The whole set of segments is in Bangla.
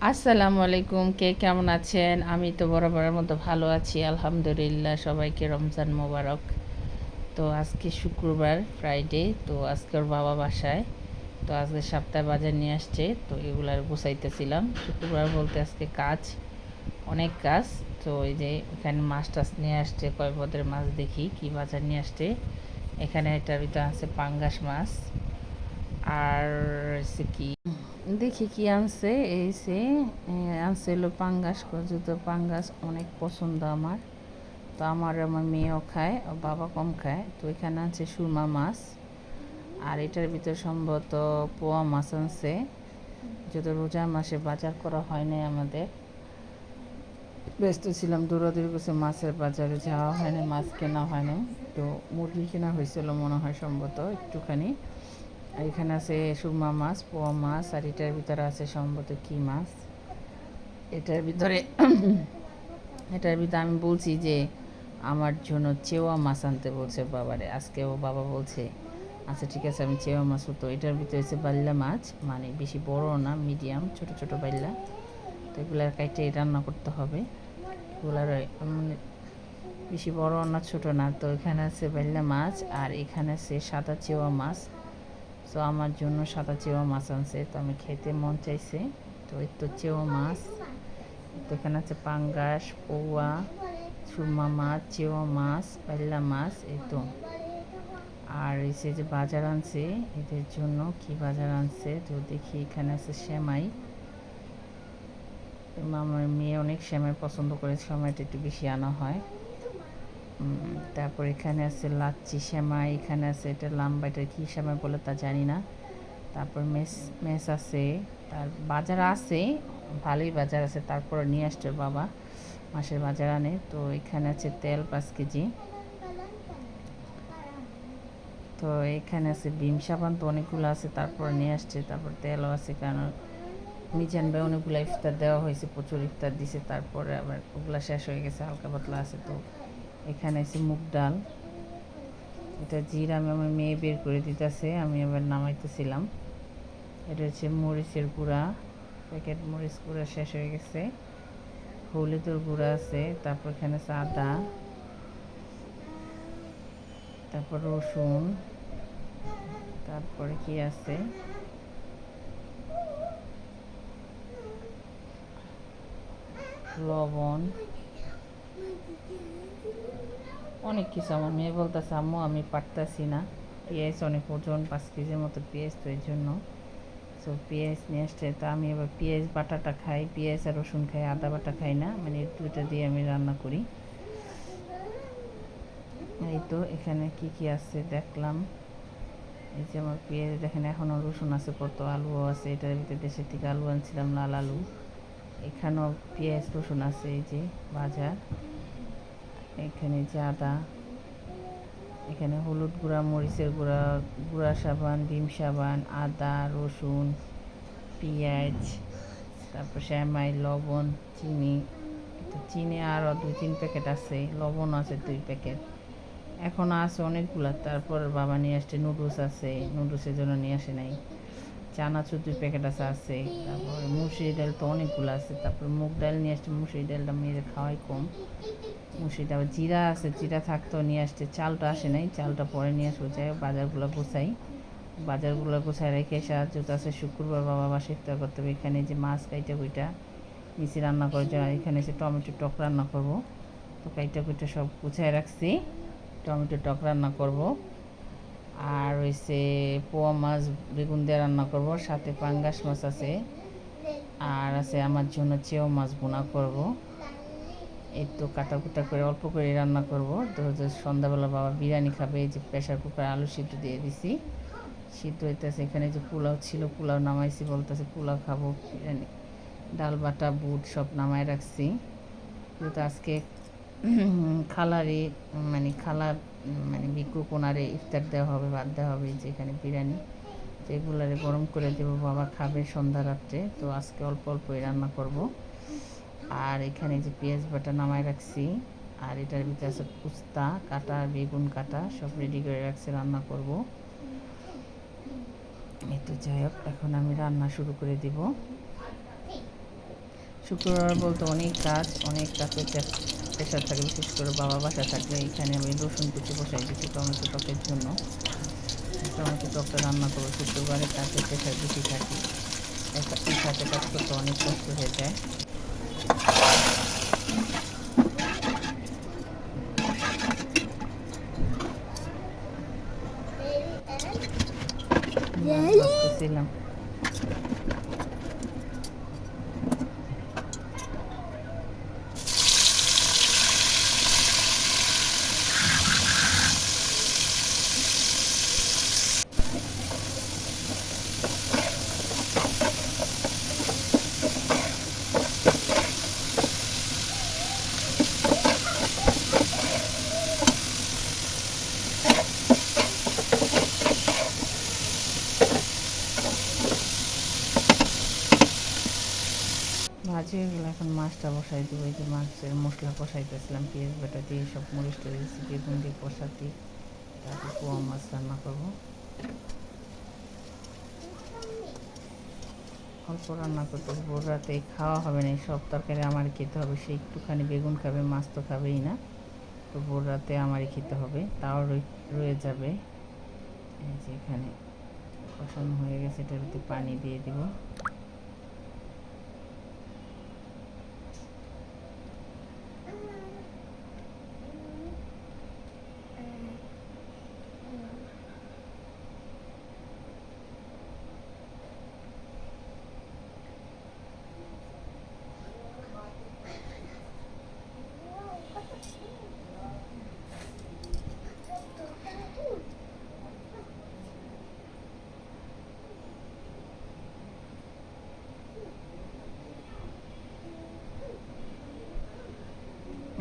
আসসালামু আলাইকুম, কে কেমন আছেন? আমি তো বরাবরের মতো ভালো আছি, আলহামদুলিল্লাহ, সবাইকে রমজান মোবারক। তো আজকে শুক্রবার ফ্রাইডে তো আজকে ওর বাবা বাসায়। তো আজকে সপ্তাহ বাজার নিয়ে আসছে, তো এগুলার গুছাইতেছিলাম। শুক্রবার বলতে আজকে কাজ, অনেক কাজ। তো এই যে এখানে মাছ টাছ নিয়ে আসছে, কয় পদের মাছ দেখি, কি বাজার নিয়ে আসছে। এখানে এটার ভিতরে আছে পাঙ্গাস মাছ। আর কি দেখি কি আনছে, এই সে আনছে হলো পাঙ্গাস যেহেতু পাঙ্গাস, অনেক পছন্দ আমার। তো আমার আমার মেয়েও খায় ও বাবা কম খায়। তো এখানে আছে সুরমা মাছ, আর এটার ভিতরে সম্ভবত পোয়া মাছ আনছে। যত রোজা মাসে বাজার করা হয় নাই আমাদের। ব্যস্ত ছিলাম, দৌড়াদৌড়ি করছে, মাছের বাজারে যাওয়া হয় না মাছ কেনা হয় না তো মুরগি কেনা হয়েছিল মনে হয় সম্ভবত একটুখানি। এখানে আছে সুরমা মাছ, পোয়া মাছ, আর এটার ভিতরে আছে সম্ভবত কি মাছ? এটার ভিতরে এটার ভিতরে আমি বলছি যে আমার জন্য চেওয়া মাছ আনতে বলছে বাবারে। আজকে ও বাবা বলছে আচ্ছা ঠিক আছে, আমি চেওয়া মাছ তো এটার ভিতরে হচ্ছে বাল্লা মাছ মানে বেশি বড় না মিডিয়াম ছোট ছোট বাল্লা। তো এগুলার কাইটে রান্না করতে হবে। এগুলার মানে বেশি বড় না, ছোট না। তো এখানে আছে বাল্লা মাছ, আর এখানে আছে সাদা চেওয়া মাছ। তো আমার জন্য সাদা চেওয়া মাছ আনছে। তো আমি খেতে মন চাইছে। তো এই তো চেওয়া মাছ। তো এখানে আছে পাঙ্গাস, পৌয়া সুরমা মাছ, চেওয়া মাছ, পাল্লা মাছ, এই তো। আর এই যে বাজার আনছে, এদের জন্য কি বাজার আনছে? তো দেখি এখানে আছে সেমাই। আমার মেয়ে অনেক সেমাই পছন্দ করে সেমাইটা একটু বেশি আনা হয়। তারপর এখানে আছে লাচ্ছি সেমাই এখানে আছে এটা লাম্বা, এটা কী সেমাই বলে তা জানি না। তারপর মেস মেস আছে, তার বাজার আছে, ভালোই বাজার আছে তারপর নিয়ে আসছে বাবা, মাসের বাজার আনে। তো এখানে আছে তেল পাঁচ কেজি। তো এখানে আছে ভীম সাবান তো অনেকগুলো আছে, তারপর নিয়ে আসছে, তারপর তেলও আছে, কারণ মিজান ভাই অনেকগুলো ইফতার দেওয়া হয়েছে, প্রচুর ইফতার দিছে, তারপরে আবার ওগুলা শেষ হয়ে গেছে, হালকা পাতলা আছে তো এখানে আছে মুগ ডাল। এটা জিরা আমি আমার মেয়ে বের করে দিতেছে, আমি আবার নামাইতেছিলাম। এটা হচ্ছে মরিচের গুঁড়া। প্যাকেট মরিচ গুঁড়া শেষ হয়ে গেছে। হলুদের গুঁড়া আছে, তারপর এখানে আছে আদা। তারপর রসুন। তারপরে কি আছে? লবণ। অনেক কিছু আমার মেয়ে বলতেছে, আম্মু, আমি পারতেছি না। পেঁয়াজ অনেক ওজন, পাঁচ কেজির মতো পেঁয়াজ তো এই জন্য। তো পেঁয়াজ নিয়ে আসছে, তো আমি এবার পেঁয়াজ বাটাটা খাই, পেঁয়াজ আর রসুন খাই, আদা বাটা খাই না মানে দুইটা দিয়ে আমি রান্না করি। এই তো, এখানে কি কি আছে দেখলাম। এই যে আমার পেঁয়াজ, দেখেন এখনও রসুন আছে, কত আলুও আছে, এটার ভিতরে দেশের থেকে আলু আনছিলাম লাল আলু। এখানেও পেঁয়াজ, রসুন আছে, এই যে বাজার। এখানে আদা এখানে হলুদ গুঁড়া, মরিচের গুঁড়া গুঁড়া সাবান, ডিম সাবান, আদা, রসুন, পেঁয়াজ, তারপর শ্যামাই, লবণ, চিনি। চিনি আরও দুই তিন প্যাকেট আছে, লবণ আছে দুই প্যাকেট। এখন আছে অনেকগুলো, তারপর বাবা নিয়ে আসছে নুডলস আছে, নুডলসের জন্য নিয়ে আসে নাই। চানাচুর দুই প্যাকেট আছে আছে। তারপর মুসুরি ডাল তো অনেকগুলো আছে, তারপর মুগ ডাল নিয়ে আসছে মুসুরি ডালটা মেয়েদের খাওয়াই কম। আবার জিরা আছে, জিরা থাকতো নিয়ে আসছে। চালটা আসে নাই, চালটা পরে নিয়ে আসব। যাই বাজারগুলো গোছাই। বাজারগুলো গোছায় রেখে সাহায্য আছে শুক্রবার বাবা বাসে ইফতার করতে হবে। এখানে যে মাছ কাইটা কুইটা মিশি রান্না করে যায় এখানে যে টমেটো টক রান্না করব। তো কাইটা কুইটা সব গুছায় রাখছি। টমেটো টক রান্না করব। আর হয়েছে পোয়া মাছ, বেগুন দিয়ে রান্না করব। সাথে পাঙ্গাস মাছ আছে। আর আছে আমার জন্য চেও মাছ বোনা করব। তো কাটা কুটা করে অল্প করে রান্না করব। তো সন্ধ্যাবেলা বাবা বিরিয়ানি খাবে, এই যে প্রেশার কুকারে আলু সিদ্ধ দিয়ে দিছি। সিদ্ধ হইতেছে এখানে যে পোলাও ছিল, পোলাও নামাইছি, বলতেছে পোলাও খাব, বিরিয়ানি। ডাল বাটা, বুট সব নামাই রাখছি। যেহেতু আজকে খালারে মানে খালা মানে বিকু কোনারে ইফতার দেওয়া হবে বাদ দেওয়া হবে যে এখানে বিরিয়ানি। যেগুলারে গরম করে দেবো, বাবা খাবে সন্ধ্যা রাত্রে। তো আজকে অল্প অল্পই রান্না করব। আর এখানে যে পেঁয়াজ বাটা নামায় রাখছি, আর এটার ভিতরে আছে পুস্তা, কাটা, বেগুন কাটা, সব রেডি করে রাখছি, রান্না করব। এই তো যাই হোক, এখন আমি রান্না শুরু করে দিব। শুক্রবার বলতে অনেক কাজ, অনেক কাজে প্রেশার থাকে, বিশেষ করে বাবা বাসা থাকলে এখানে আমি রসুন কুচি বসাই দিচ্ছি টমেটো টকের জন্য। টমেটো টকটা রান্না করব, শুক্রবারে কাজে প্রেশার বেশি থাকে। এক- কাজ করতে অনেক কষ্ট হয়ে যায়। ছিলাম ভাজি গেলে এখন মাছটা বসাই দিব, এই যে মাছের মশলা কষাইতেছিলাম, পেঁয়াজ বাটা দিয়ে সব মরিচ টরিচ বেগুন দিয়ে কষাতে তারপর পোয়া মাছ রান্না করব। অল্প রান্না করতে ভোর রাতে খাওয়া হবে না সব তরকারি আমার খেতে হবে, সে একটুখানি বেগুন খাবে, মাছ তো খাবেই না তো ভোর রাতে আমারই খেতে হবে, তাও রয়ে যাবে। এই যে এখানে কষানো হয়ে গেছে এটার ভিতরে পানি দিয়ে দিব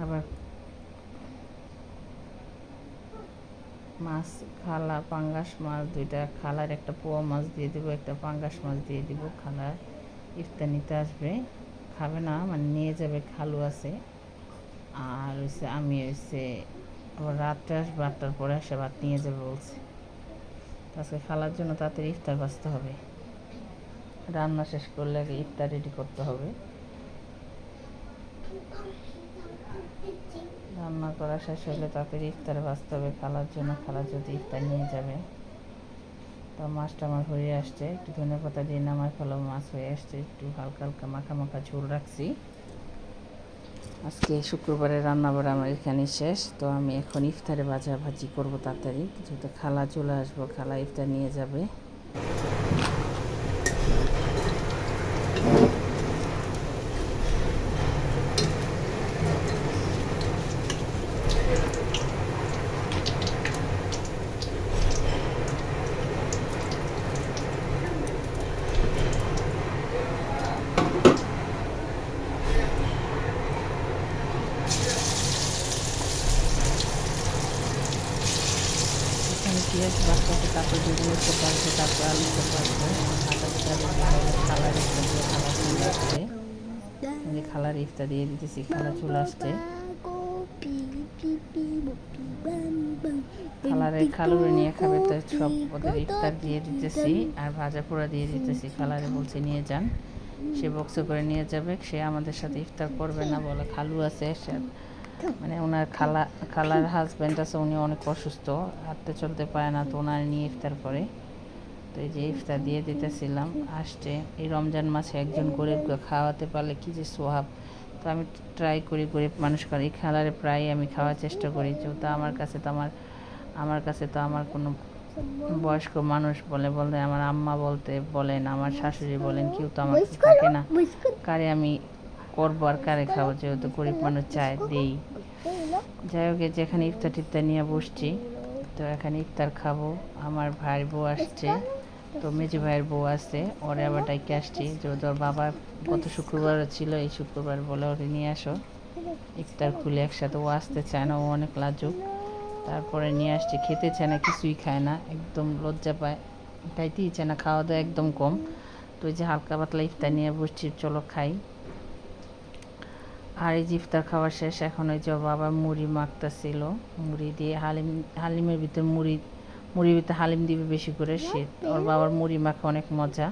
আবার মাছ, খালা পাঙ্গাস মাছ দুইটা, খালার একটা পোয়া মাছ দিয়ে দিব, একটা পাঙ্গাস মাছ দিয়ে দিব, খালা ইফতার নিতে আসবে। খাবে না মানে নিয়ে যাবে, খালু আছে। আর হচ্ছে আমি হচ্ছে আবার রাত্রে আসবে, আটটার পরে আসে ভাত নিয়ে যাবে বলছে। আজকে খালার জন্য তাড়াতাড়ি ইফতার বাঁচতে হবে। রান্না শেষ করলে আগে ইফতার রেডি করতে হবে। রান্না করা শেষ হলে তাড়াতাড়ি ইফতার বাস্তবে খালার জন্য খালা যদি ইফতার নিয়ে যাবে। তো মাছটা আমার হয়ে আসছে, একটু ধনে পাতা দিয়ে নামার ফেলো মাছ হয়ে আসছে, একটু হালকা হালকা মাখা মাখা ঝোল রাখছি। আজকে শুক্রবারে রান্না বাড়া আমার এখানে শেষ, তো আমি এখন ইফতারে ভাজা ভাজি করব তাড়াতাড়ি, যেহেতু খালা চলে আসব, খালা ইফতার নিয়ে যাবে এখানে পেঁয়াজ বাচ্চাকে তারপর বেগুনের চোপ আসবে খালার ইফতার দিয়ে দিতেছি, খালা চলে আসছে। খালারে খালুরে নিয়ে খাবে, তো সব ওদের ইফতার দিয়ে দিতেছি, আর ভাজা পোড়া দিয়ে দিতেছি। খালারে বলছে, নিয়ে যান। সে বক্সে করে নিয়ে যাবে, সে আমাদের সাথে ইফতার করবে না বলে খালু আছে মানে ওনার খালা, খালার হাজব্যান্ড আছে, উনি অনেক অসুস্থ, হাঁটতে চলতে পারে না, তো ওনার নিয়ে ইফতার করে। তো এই যে ইফতার দিয়ে দিতেছিলাম, আসছে। এই রমজান মাসে একজন গরিবকে খাওয়াতে পারলে কি যে সোহাব। তো আমি ট্রাই করি গরিব মানুষ করে এই খেলারে প্রায় আমি খাওয়ার চেষ্টা করি। যেহেতু আমার কাছে তো আমার আমার কাছে তো আমার কোনো বয়স্ক মানুষ বলে বলতে আমার আম্মা বলতে বলেন, আমার শাশুড়ি বলেন, কেউ তো আমার থাকে না। কারে আমি করব আর কারে খাব যেহেতু গরিব মানুষ চায়, দেই। যাই হোক, এই যে এখানে ইফতার টিফতার নিয়ে বসছি। তো এখানে ইফতার খাব। আমার ভাইয়ের বউ আসছে। তো মেজি ভাইয়ের বউ আছে, ওরে আবার ডাইকে আসছি। যে ওর বাবা গত শুক্রবার ছিল, এই শুক্রবার বলে ওরে নিয়ে আসো। ইফতার খুলে একসাথে, ও আসতে চায় না, ও অনেক লাজুক। তারপরে নিয়ে আসছে, খেতে চায় না, কিছুই খায় না, একদম লজ্জা পায়। খাইতেই চায় না খাওয়া দাওয়া একদম কম। তো যে হালকা পাতলা ইফতার নিয়ে বসছি, চলো খাই। আর এই ইফতার খাওয়া শেষ, এখন ওই যে বাবা মুড়ি মাখতেছিল, মুড়ি দিয়ে হালিম হালিমের ভিতরে মুড়ি মুড়ির ভিতরে হালিম দিবে বেশি করে শীত। ওর বাবার মুড়ি মাখা অনেক মজা।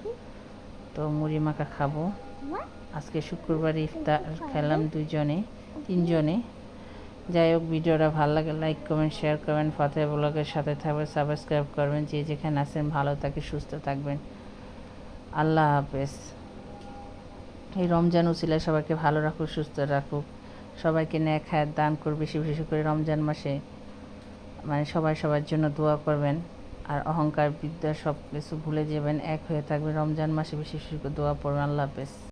তো মুড়ি মাখা খাব। আজকে শুক্রবার ইফতার খেলাম দুজনে তিনজনে। যাই হোক ভিডিওটা ভালো লাগে লাইক কমেন্ট শেয়ার করবেন। ফাতে ব্লগের সাথে থাকবেন সাবস্ক্রাইব করবেন। যে যেখানে আছেন ভালো থাকে সুস্থ থাকবেন। আল্লাহ হাফেজ। এই রমজান উচিলে সবাইকে ভালো রাখুক সুস্থ রাখুক। সবাইকে ন্যাক হায়াত দান করবে বেশি বেশি করে রমজান মাসে। মানে সবাই সবার জন্য দোয়া করবেন। আর অহংকার বিদ্যা সব কিছু ভুলে যাবেন, এক হয়ে থাকবে রমজান মাসে বেশি দোয়া পড়বেন। আল্লাহ হাফেজ।